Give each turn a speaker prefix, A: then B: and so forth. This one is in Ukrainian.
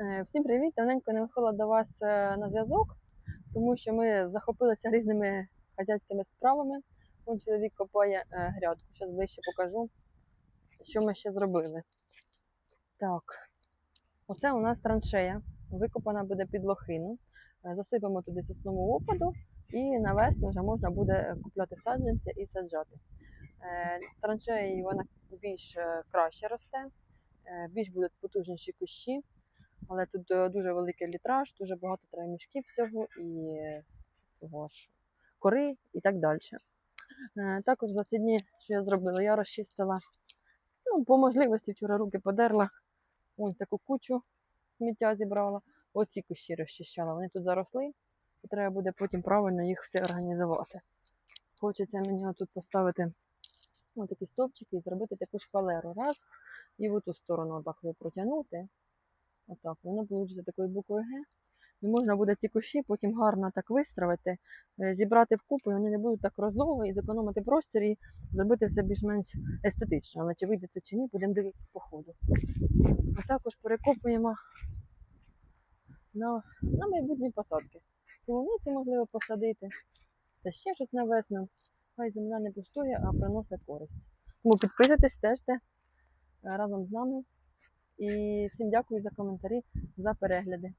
A: Е, Всім привіт! Давненько не виходила до вас е, на зв'язок, тому що ми захопилися різними хазяйськими справами. Вон чоловік копає е, грядку. Зараз ближче покажу, що ми ще зробили. Так, оце у нас траншея. Викопана буде під лохину. Засипемо туди соснову опаду і на весну вже можна буде купляти саджанці і саджати. Траншеєю вона більш краще росте, більш будуть потужніші кущі. Але тут е, дуже великий літраж, дуже багато треба мішків всього і цього ж кори і так далі. Е, Також за ці дні, що я зробила, я розчистила, ну, по можливості вчора руки подерла, ось таку кучу сміття зібрала. Оці кущі розчищала. Вони тут заросли, і треба буде потім правильно їх все організувати. Хочеться мені тут поставити такі стовпчики і зробити таку шпалеру. Раз, і в ту сторону отак її протягнути. Отак, воно вийде такою буквою Г. І можна буде ці кущі потім гарно так вистроїти, е, зібрати вкупу, і вони не будуть так розлови і зекономити простір і зробити все більш-менш естетично. Але чи вийде це чи ні, будемо дивитися по ходу. А також перекопуємо на, на майбутні посадки. Полуницю можливо посадити, та ще щось на весну. Хай земля не пустує, а приносить користь. Тому підписуйтесь, стежте е, разом з нами. І всім дякую за коментарі, за перегляди.